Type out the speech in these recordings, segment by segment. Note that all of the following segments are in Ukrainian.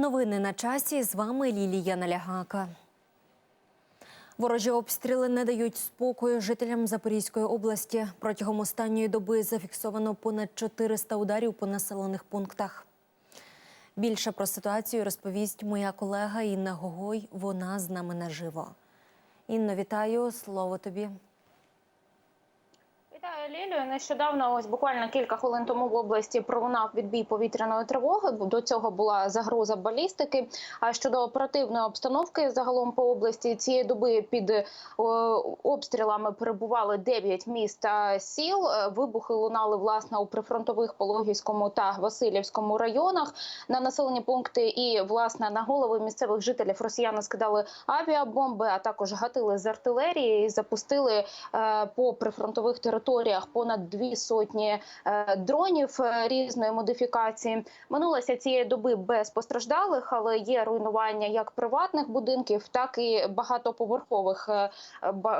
Новини на часі. З вами Лілія Налягака. Ворожі обстріли не дають спокою жителям Запорізької області. Протягом останньої доби зафіксовано понад 400 ударів по населених пунктах. Більше про ситуацію розповість моя колега Інна Гогой. Вона з нами наживо. Інно, вітаю. Слово тобі. Вітаю Лілію. Нещодавно, ось буквально кілька хвилин тому в області пролунав відбій повітряної тривоги. До цього була загроза балістики. А щодо оперативної обстановки загалом по області цієї доби під е, обстрілами перебували 9 міст та сіл. Е, Вибухи лунали власне у прифронтових Пологівському та Васильівському районах на населені пункти. І власне на голови місцевих жителів росіяни скидали авіабомби, а також гатили з артилерії і запустили е, по прифронтових територіях понад дві сотні е, дронів е, різної модифікації. Минулося цієї доби без постраждалих, але є руйнування як приватних будинків, так і багатоповерхових е,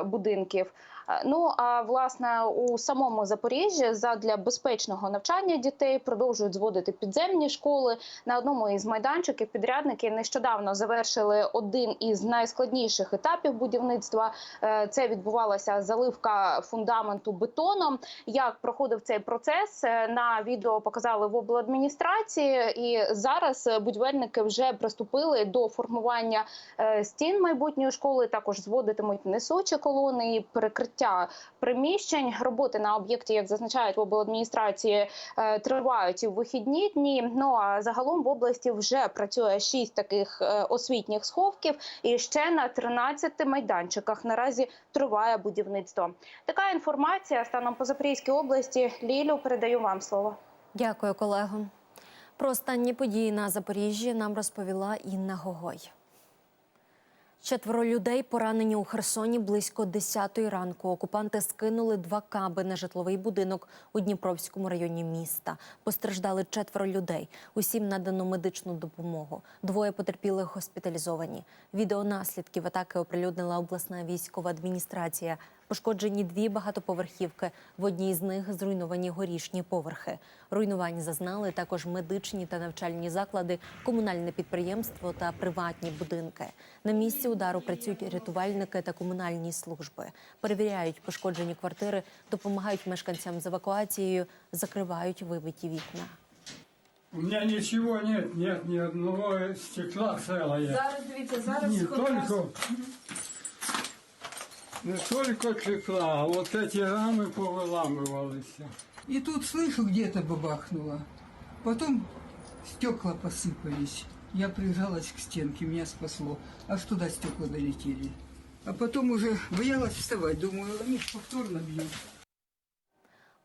будинків. Е, Ну а власне у самому Запоріжжі задля безпечного навчання дітей продовжують зводити підземні школи. На одному із майданчиків підрядники нещодавно завершили один із найскладніших етапів будівництва. Е, Це відбувалася заливка фундаменту бетоном. Як проходив цей процес е, на відео показали в обладміністрації, і зараз будівельники вже приступили до формування стін майбутньої школи. Також зводитимуть несучі колони і перекриття приміщень. Роботи на об'єкті, як зазначають в обладміністрації, е, тривають і в вихідні дні. Ну а загалом в області вже працює шість таких е, освітніх сховків, і ще на 13 майданчиках наразі триває будівництво. Така інформація станом по Запорізькій області. Лілю передаю вам слово. Дякую, колего. Про останні події на Запоріжжі нам розповіла Інна Гогой. Четверо людей поранені у Херсоні близько 10-ї ранку. Окупанти скинули два каби на житловий будинок у Дніпровському районі міста. Постраждали четверо людей. Усім надано медичну допомогу. Двоє потерпілих госпіталізовані. Відео наслідків атаки оприлюднила обласна військова адміністрація. Пошкоджені дві багатоповерхівки. В одній з них зруйновані горішні поверхи. Руйнувань зазнали також медичні та навчальні заклади, комунальне підприємство та приватні будинки. На місці удару працюють рятувальники та комунальні служби. Перевіряють пошкоджені квартири, допомагають мешканцям з евакуацією, закривають вибиті вікна. У меня ничего нет, нет ни одного стекла целое. Зараз дивіться, зараз раз- только, не только стекла, а вот эти рамы повыламывались. И тут слышу, где-то бабахнуло. Потом стекла посыпались. Я прижалась к стенке, меня спасло. Аж туда стекла долетели. А потом уже боялась вставать. Думаю, они ж повторно бьют.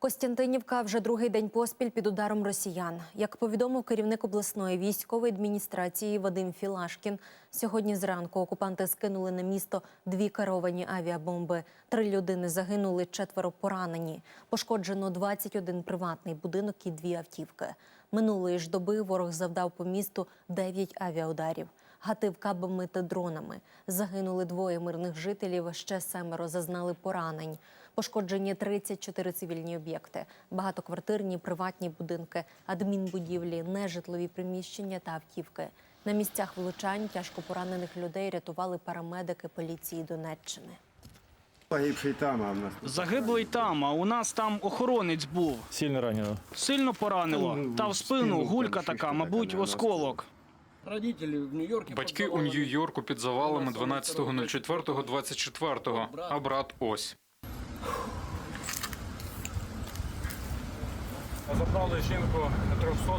Костянтинівка вже другий день поспіль під ударом росіян. Як повідомив керівник обласної військової адміністрації Вадим Філашкін, сьогодні зранку окупанти скинули на місто дві керовані авіабомби. Три людини загинули, четверо поранені. Пошкоджено 21 приватний будинок і дві автівки. Минулої ж доби ворог завдав по місту 9 авіаударів. Гатив кабами та дронами. Загинули двоє мирних жителів, ще семеро зазнали поранень. Пошкоджені 34 цивільні об'єкти, багатоквартирні приватні будинки, адмінбудівлі, нежитлові приміщення та автівки. На місцях влучань тяжко поранених людей рятували парамедики поліції Донеччини. Погибший там, а в нас Загиблий там, а у нас там охоронець був. Сильно ранено. Сильно поранило. Ну, Та в спину гулька така, мабуть, осколок. Батьки у Нью-Йорку під завалами 12.04.24, а брат ось. Забрали жінку 300,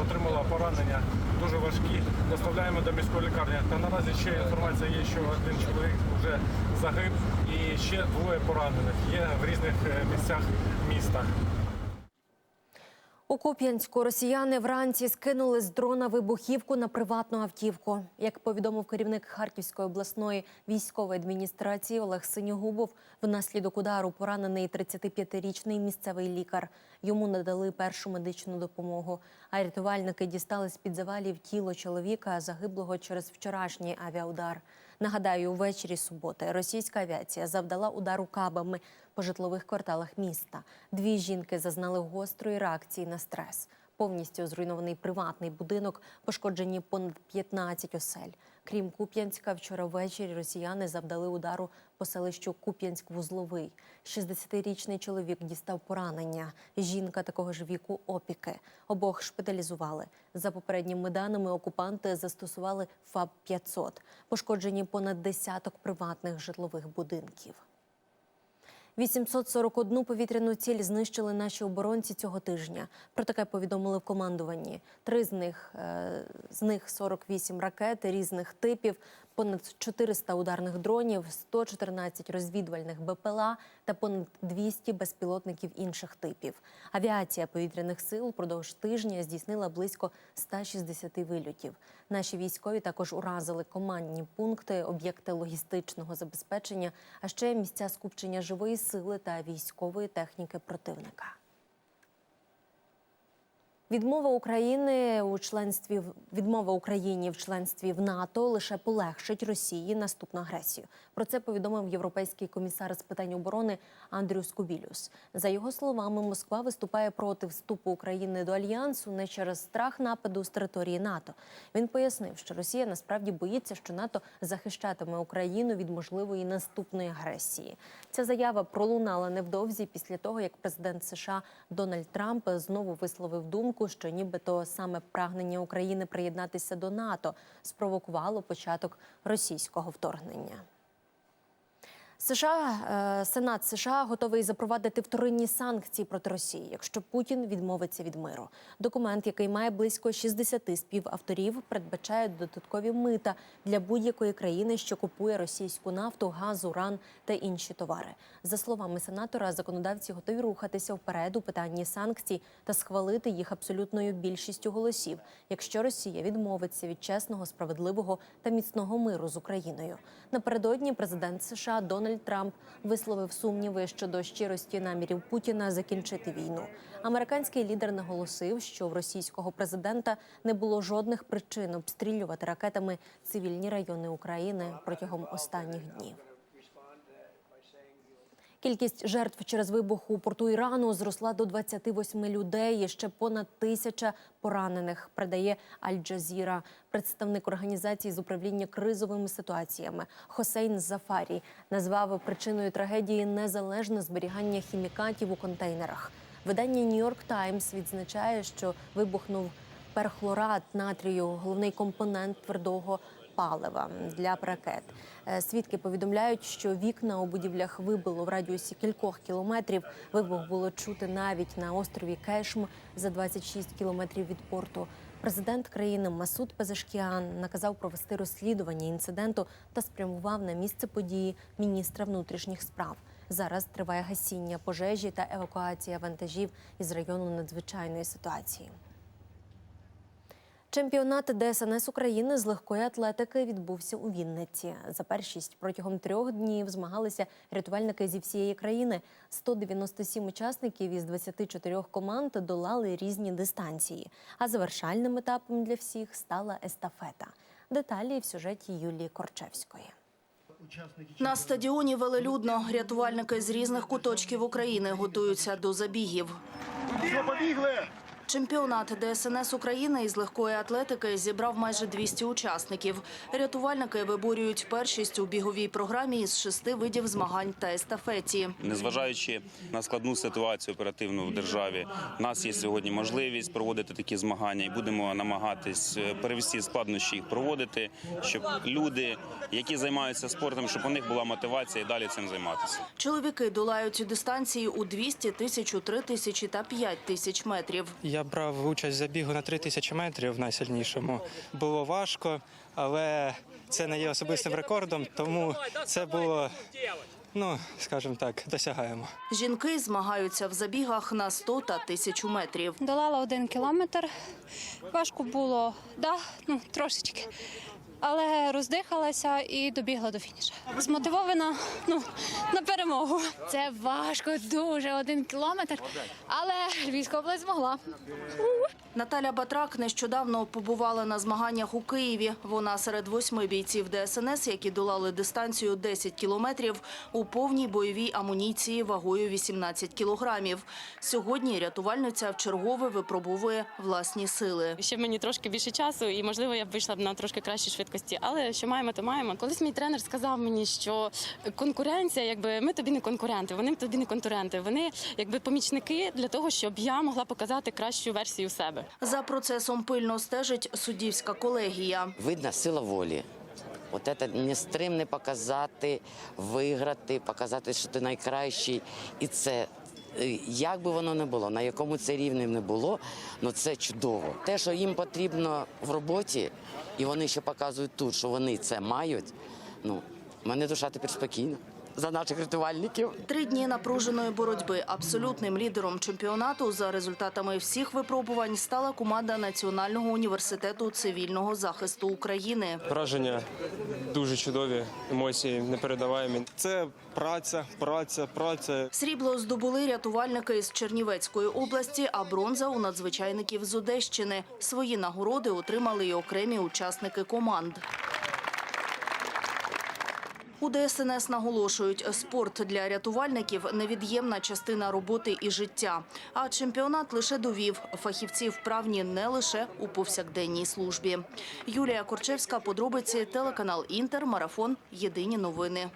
отримала поранення, дуже важкі. Доставляємо до міської лікарні. Та наразі ще інформація є, що один чоловік вже загиб і ще двоє поранених. Є в різних е, місцях міста. У Куп'янську росіяни вранці скинули з дрона вибухівку на приватну автівку. Як повідомив керівник Харківської обласної військової адміністрації Олег Синьогубов, внаслідок удару поранений 35-річний місцевий лікар. Йому надали першу медичну допомогу. А рятувальники дістали з під завалів тіло чоловіка, загиблого через вчорашній авіаудар. Нагадаю, увечері суботи російська авіація завдала удару кабами по житлових кварталах міста. Дві жінки зазнали гострої реакції на стрес. Повністю зруйнований приватний будинок, пошкоджені понад 15 осель. Крім Куп'янська, вчора ввечері росіяни завдали удару по селищу Куп'янськ-Вузловий. 60-річний чоловік дістав поранення. Жінка такого ж віку опіки. Обох шпиталізували. За попередніми даними, окупанти застосували ФАБ-500. Пошкоджені понад десяток приватних житлових будинків. 841 повітряну ціль знищили наші оборонці цього тижня. Про таке повідомили в командуванні. Три з них е, з них 48 ракет різних типів, понад 400 ударних дронів, 114 розвідувальних БПЛА та понад 200 безпілотників інших типів. Авіація повітряних сил впродовж тижня здійснила близько 160 вильотів. Наші військові також уразили командні пункти, об'єкти логістичного забезпечення, а ще місця скупчення живої сили та військової техніки противника. Відмова України у членстві відмова Україні в членстві в НАТО лише полегшить Росії наступну агресію. Про це повідомив європейський комісар з питань оборони Андрюс Кубілюс. За його словами, Москва виступає проти вступу України до альянсу не через страх нападу з території НАТО. Він пояснив, що Росія насправді боїться, що НАТО захищатиме Україну від можливої наступної агресії. Ця заява пролунала невдовзі після того, як президент США Дональд Трамп знову висловив думку, що нібито саме прагнення України приєднатися до НАТО спровокувало початок російського вторгнення. США е, Сенат США готовий запровадити вторинні санкції проти Росії, якщо Путін відмовиться від миру. Документ, який має близько 60 співавторів, передбачає додаткові мита для будь-якої країни, що купує російську нафту, газ, уран та інші товари. За словами сенатора, законодавці готові рухатися вперед у питанні санкцій та схвалити їх абсолютною більшістю голосів, якщо Росія відмовиться від чесного, справедливого та міцного миру з Україною. Напередодні президент США Дональд Трамп висловив сумніви щодо щирості намірів Путіна закінчити війну. Американський лідер наголосив, що в російського президента не було жодних причин обстрілювати ракетами цивільні райони України протягом останніх днів. Кількість жертв через вибух у порту Ірану зросла до 28 людей. і Ще понад тисяча поранених. Передає Аль-Джазіра. Представник організації з управління кризовими ситуаціями Хосейн Зафарі назвав причиною трагедії незалежне зберігання хімікатів у контейнерах. Видання Нью-Йорк Таймс відзначає, що вибухнув перхлорат натрію, головний компонент твердого палива для ракет. Е, Свідки повідомляють, що вікна у будівлях вибило в радіусі кількох кілометрів. Вибух було чути навіть на острові Кешм за 26 кілометрів від порту. Президент країни Масуд Пезешкіан наказав провести розслідування інциденту та спрямував на місце події міністра внутрішніх справ. Зараз триває гасіння пожежі та евакуація вантажів із району надзвичайної ситуації. Чемпіонат ДСНС України з легкої атлетики відбувся у Вінниці. За першість протягом трьох днів змагалися рятувальники зі всієї країни. 197 учасників із 24 команд долали різні дистанції. А завершальним етапом для всіх стала естафета. Деталі в сюжеті Юлії Корчевської. На стадіоні велелюдно. Рятувальники з різних куточків України готуються до забігів. Чемпіонат ДСНС України із легкої атлетики зібрав майже 200 учасників. Рятувальники виборюють першість у біговій програмі із шести видів змагань та естафеті. Незважаючи на складну ситуацію оперативну в державі, у нас є сьогодні можливість проводити такі змагання, і будемо намагатись е, перевести складнощі їх проводити, щоб люди, які займаються спортом, щоб у них була мотивація і далі цим займатися. Чоловіки долають дистанції у 200, 1000, 3000 та 5000 метрів. Я брав участь в забігу на 3 тисячі метрів найсильнішому. Було важко, але це не є особистим рекордом, тому це було, ну скажімо так, досягаємо. Жінки змагаються в забігах на 100 та 1000 метрів. Долала один кілометр. Важко було, да, ну трошечки. Але роздихалася і добігла до фінішу. Змотивована ну, на перемогу. Це важко, дуже один кілометр, але Львівська область змогла. Наталя Батрак нещодавно побувала на змаганнях у Києві. Вона серед восьми бійців ДСНС, які долали дистанцію 10 кілометрів у повній бойовій амуніції вагою 18 кілограмів. Сьогодні рятувальниця вчергове випробовує власні сили. Ще мені трошки більше часу, і можливо я б вийшла б на трошки кращій швидкості. Але що маємо, то маємо. Колись мій тренер сказав мені, що конкуренція, якби ми тобі не конкуренти, вони тобі не конкуренти. Вони якби помічники для того, щоб я могла показати кращу версію себе. За процесом пильно стежить суддівська колегія. Видна сила волі. От це нестримне показати, виграти, показати, що ти найкращий. І це, як би воно не було, на якому це рівні не було, ну це чудово. Те, що їм потрібно в роботі, і вони ще показують тут, що вони це мають. Ну, мене душа тепер спокійна за наших рятувальників. Три дні напруженої боротьби. Абсолютним лідером чемпіонату за результатами всіх випробувань стала команда Національного університету цивільного захисту України. Враження дуже чудові, емоції непередаваємі. Це праця, праця, праця. Срібло здобули рятувальники з Чернівецької області, а бронза у надзвичайників з Одещини. Свої нагороди отримали й окремі учасники команд. У ДСНС наголошують, спорт для рятувальників – невід'ємна частина роботи і життя. А чемпіонат лише довів, фахівці вправні не лише у повсякденній службі. Юлія Корчевська, подробиці, телеканал «Інтер», Марафон, Єдині новини.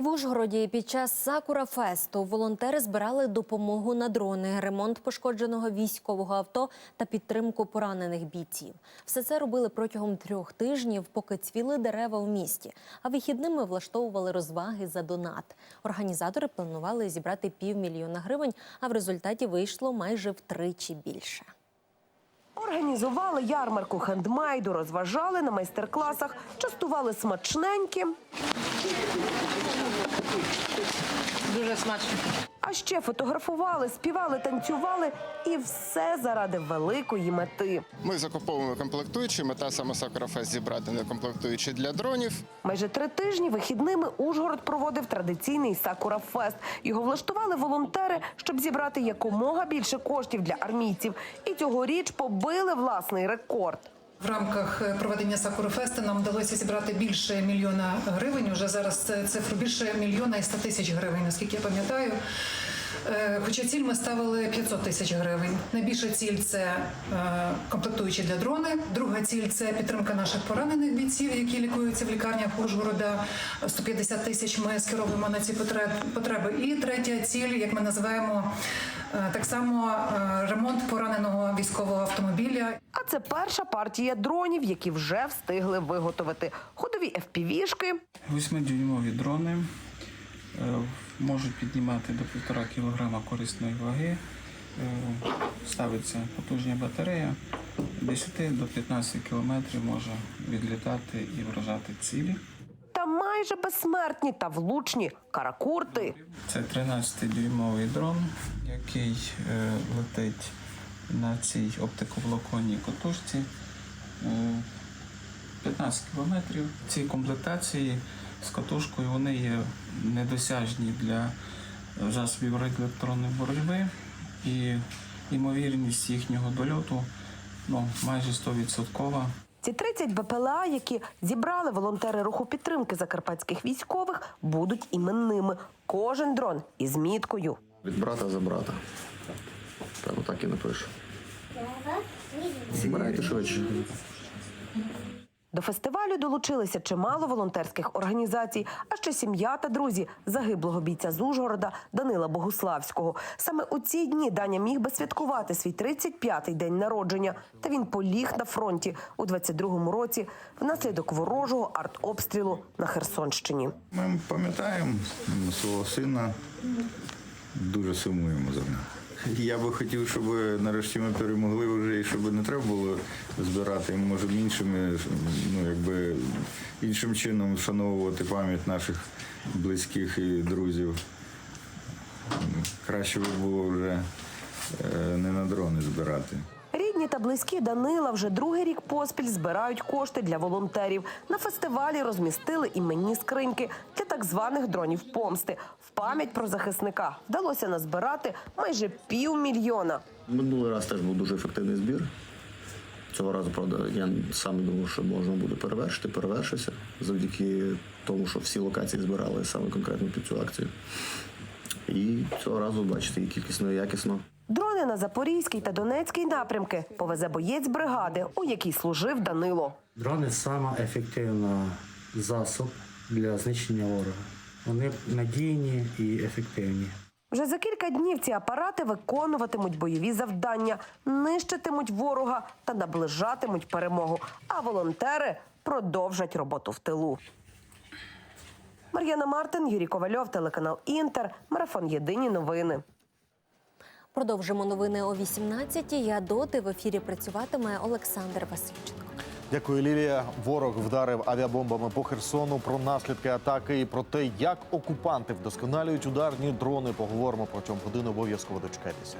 В Ужгороді під час Сакура Фесту волонтери збирали допомогу на дрони, ремонт пошкодженого військового авто та підтримку поранених бійців. Все це робили протягом трьох тижнів, поки цвіли дерева в місті. А вихідними влаштовували розваги за донат. Організатори планували зібрати півмільйона гривень, а в результаті вийшло майже втричі більше. Організували ярмарку хендмейду, розважали на майстер-класах, частували смачненьким. Дуже смачно. А ще фотографували, співали, танцювали і все заради великої мети. Ми закуповуємо комплектуючі. Мета саме Сакурафест зібрати не комплектуючі для дронів. Майже три тижні вихідними Ужгород проводив традиційний Сакура Фест. Його влаштували волонтери, щоб зібрати якомога більше коштів для армійців. І цьогоріч побили власний рекорд. В рамках е, проведення Сакурофесту нам вдалося зібрати більше мільйона гривень. Уже зараз це цифру більше мільйона і 100 тисяч гривень, наскільки я пам'ятаю. Е, Хоча ціль ми ставили 500 тисяч гривень. Найбільша ціль це е, комплектуючі для дрони. Друга ціль це підтримка наших поранених бійців, які лікуються в лікарнях Ужгорода. 150 тисяч ми скеровуємо на ці потреби. І третя ціль, як ми називаємо, так само ремонт пораненого військового автомобіля. А це перша партія дронів, які вже встигли виготовити. Ходові FPV-шки, Восьмидюймові дрони е, можуть піднімати до півтора кілограма корисної ваги. Е, Ставиться потужна батарея. 10 до 15 кілометрів може відлітати і вражати цілі. та майже безсмертні та влучні каракурти. Це 13-дюймовий дрон, який е, летить на цій оптиковолоконній котушці. Е, 15 кілометрів. Ці комплектації з катушкою вони є недосяжні для засобів електронної боротьби і ймовірність їхнього дольоту ну, майже 100%. Ці 30 БПЛА, які зібрали волонтери руху підтримки закарпатських військових, будуть іменними. Кожен дрон із міткою. Від брата за брата. Прямо так і напишу. Збирайте швидше. До фестивалю долучилися чимало волонтерських організацій, а ще сім'я та друзі загиблого бійця з Ужгорода Данила Богуславського. Саме у ці дні Даня міг би святкувати свій 35-й день народження. Та він поліг на фронті у 22-му році внаслідок ворожого артобстрілу на Херсонщині. Ми пам'ятаємо свого сина, дуже сумуємо за ним. Я би хотів, щоб нарешті ми перемогли вже і щоб не треба було збирати, може іншими, ну якби іншим чином вшановувати пам'ять наших близьких і друзів. Краще би було вже е, не на дрони збирати. Рідні та близькі Данила вже другий рік поспіль збирають кошти для волонтерів. На фестивалі розмістили іменні скриньки для так званих дронів помсти. В пам'ять про захисника вдалося назбирати майже півмільйона. Минулий раз теж був дуже ефективний збір. Цього разу, правда, я сам думав, що можна буде перевершити, перевершився завдяки тому, що всі локації збирали саме конкретно під цю акцію. І цього разу, бачите, і кількісно, і якісно. Дрони на Запорізький та Донецький напрямки повезе боєць бригади, у якій служив Данило. Дрони саме ефективний засоб для знищення ворога. Вони надійні і ефективні. Вже за кілька днів ці апарати виконуватимуть бойові завдання, нищитимуть ворога та наближатимуть перемогу. А волонтери продовжать роботу в тилу. Мар'яна Мартин, Юрій Ковальов, телеканал Інтер, марафон Єдині новини. Продовжимо новини о 18-й. Я доти в ефірі працюватиме Олександр Васильченко. Дякую, Лілія. Ворог вдарив авіабомбами по Херсону. Про наслідки атаки і про те, як окупанти вдосконалюють ударні дрони. Поговоримо протягом години. Обов'язково дочекайтеся.